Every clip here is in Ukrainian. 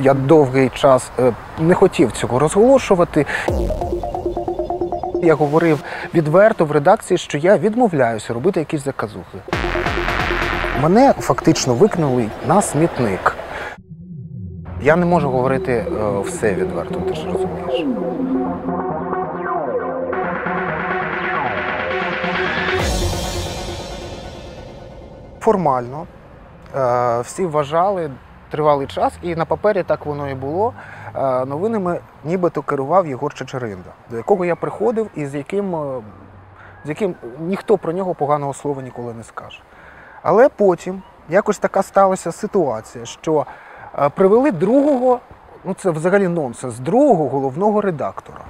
Я довгий час е, не хотів цього розголошувати. Я говорив відверто в редакції, що я відмовляюся робити якісь заказухи. Мене фактично викинули на смітник. Я не можу говорити е, все відверто, ти ж розумієш. Формально е, всі вважали тривалий час, і на папері так воно і було. Е, Новинами нібито керував Єгор Чечеринда, до якого я приходив і з яким, е, з яким ніхто про нього поганого слова ніколи не скаже. Але потім якось така сталася ситуація, що е, привели другого, ну це взагалі нонсенс, другого головного редактора.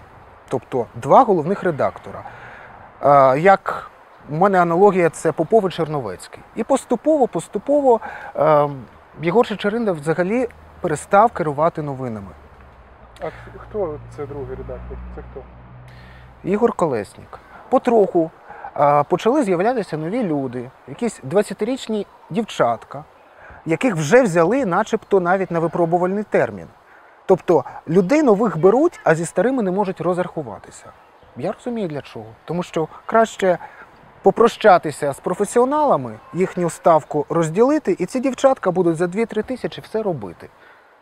Тобто два головних редактора. Як у мене аналогія це Попов Черновецький. І поступово, поступово е, Єгор Чечеринда взагалі перестав керувати новинами. А хто це другий редактор? Це хто? Ігор Колеснік. Потроху е, почали з'являтися нові люди, якісь 20-річні дівчатка, яких вже взяли, начебто, навіть на випробувальний термін. Тобто людей нових беруть, а зі старими не можуть розрахуватися. Я розумію для чого. Тому що краще попрощатися з професіоналами, їхню ставку розділити, і ці дівчатка будуть за 2-3 тисячі все робити.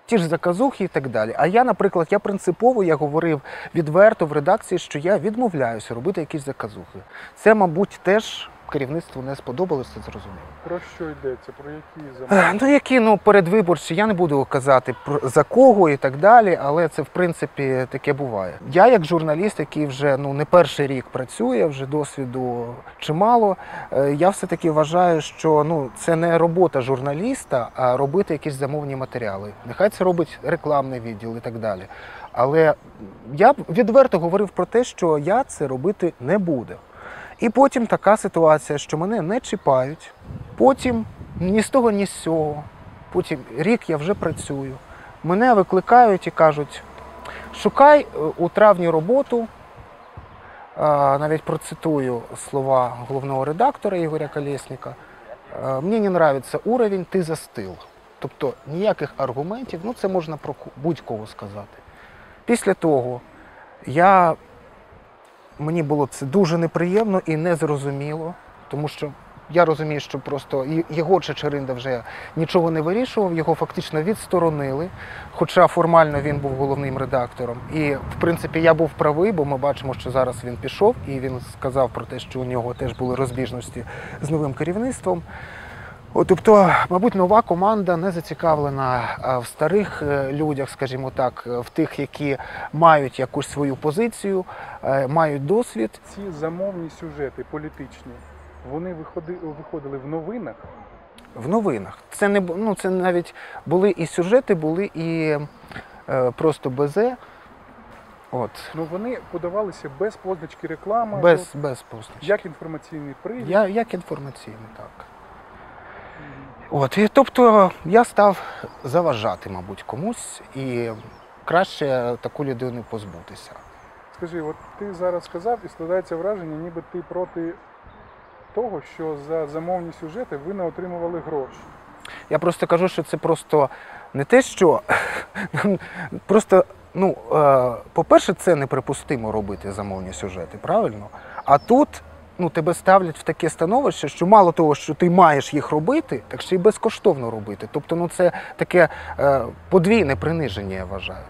Ті ж заказухи і так далі. А я, наприклад, я принципово я говорив відверто в редакції, що я відмовляюся робити якісь заказухи. Це, мабуть, теж керівництву не сподобалося, це зрозуміло. Про що йдеться? Про які замовлення? Е, Ну, які ну, передвиборчі, я не буду казати про за кого і так далі, але це в принципі таке буває. Я, як журналіст, який вже ну не перший рік працює, вже досвіду чимало. е, Я все-таки вважаю, що ну це не робота журналіста, а робити якісь замовні матеріали. Нехай це робить рекламний відділ і так далі. Але я б відверто говорив про те, що я це робити не буду. І потім така ситуація, що мене не чіпають. Потім ні з того, ні з цього. Потім рік я вже працюю. Мене викликають і кажуть: шукай е, у травні роботу. Навіть процитую слова головного редактора Ігоря Колєсника. «Е, Мені не нравиться уровень, ти застил. Тобто ніяких аргументів, ну це можна про будь-кого сказати. Після того я, мені було це дуже неприємно і незрозуміло, тому що я розумію, що просто Єгор Чечеринда вже нічого не вирішував, його фактично відсторонили, хоча формально він був головним редактором. І, в принципі, я був правий, бо ми бачимо, що зараз він пішов, і він сказав про те, що у нього теж були розбіжності з новим керівництвом. Тобто, мабуть, нова команда не зацікавлена в старих е, людях, скажімо так, е, в тих, які мають якусь свою позицію, е, мають досвід. Ці замовні сюжети політичні, вони виходили в новинах. в новинах. Це не ну, це навіть були і сюжети, були і е, просто БЗ. От. Ну вони подавалися без позначки реклами, Без, без позначки. як інформаційний привід. Я, як інформаційний, так. От, і, тобто я став заважати, мабуть, комусь, і краще таку людину позбутися. Скажи, от ти зараз сказав і складається враження, ніби ти проти того, що за замовні сюжети ви не отримували гроші. Я просто кажу, що це просто не те, що просто, ну, е, по-перше, це неприпустимо робити замовні сюжети, правильно? А тут ну, тебе ставлять в таке становище, що мало того, що ти маєш їх робити, так ще й безкоштовно робити. Тобто, ну, це таке е, подвійне приниження, я вважаю.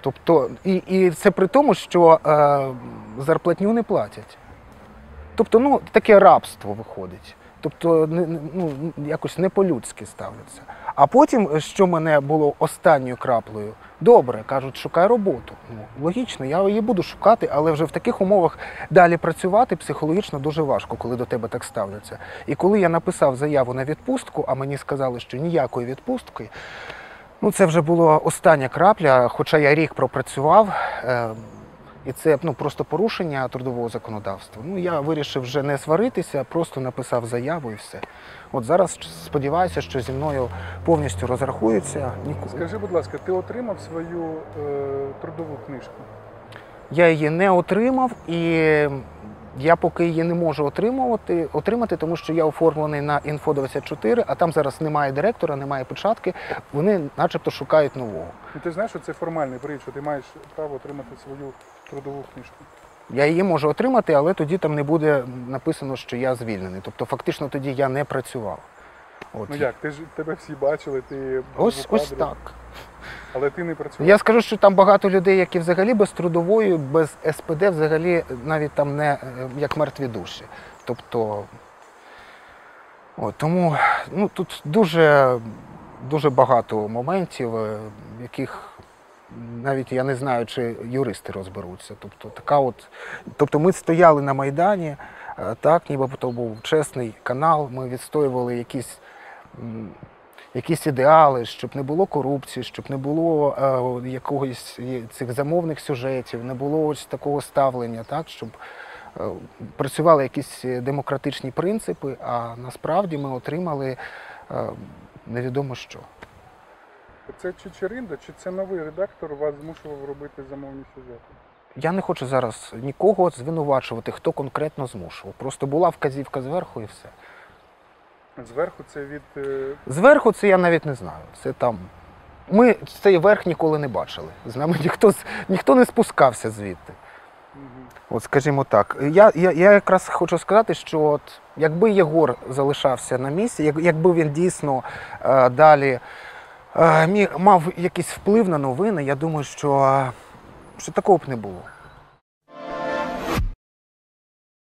Тобто, і, і це при тому, що е, зарплатню не платять. Тобто, ну, таке рабство виходить. Тобто, ну, якось не по-людськи ставляться. А потім, що мене було останньою краплею, добре, кажуть, шукай роботу. Ну, логічно, я її буду шукати, але вже в таких умовах далі працювати психологічно дуже важко, коли до тебе так ставляться. І коли я написав заяву на відпустку, а мені сказали, що ніякої відпустки, ну це вже була остання крапля, хоча я рік пропрацював. І це ну, просто порушення трудового законодавства. Ну, я вирішив вже не сваритися, просто написав заяву і все. От зараз сподіваюся, що зі мною повністю розрахуються. Скажи, будь ласка, ти отримав свою е, трудову книжку? Я її не отримав, і Я поки її не можу отримувати, отримати, тому що я оформлений на інфо 24 а там зараз немає директора, немає печатки. Вони начебто шукають нового. І ти знаєш, що це формальний привід, що ти маєш право отримати свою трудову книжку. Я її можу отримати, але тоді там не буде написано, що я звільнений. Тобто, фактично тоді я не працював. От. Ну як, ти ж тебе всі бачили, ти Ось, ось так. але ти не працював. Я скажу, що там багато людей, які взагалі без трудової, без СПД, взагалі навіть там не е, як мертві душі. Тобто, от, тому ну, тут дуже, дуже багато моментів, е, яких навіть я не знаю, чи юристи розберуться. Тобто, така от, тобто ми стояли на Майдані, е, так, ніби то був чесний канал, ми відстоювали якісь. якісь ідеали, щоб не було корупції, щоб не було е, якогось цих замовних сюжетів, не було ось такого ставлення, так, щоб е, працювали якісь демократичні принципи, а насправді ми отримали е, невідомо що. Це чи Черинда, чи це новий редактор вас змушував робити замовні сюжети? Я не хочу зараз нікого звинувачувати, хто конкретно змушував. Просто була вказівка зверху і все. Зверху це від е, Зверху це я навіть не знаю. Це там. Ми цей верх ніколи не бачили. З нами ніхто, з- ніхто не спускався звідти. мгм. От скажімо так, я, я, я якраз хочу сказати, що от, якби Єгор залишався на місці, як, якби він дійсно е, далі мав якийсь вплив на новини, я думаю, що, е, що такого б не було.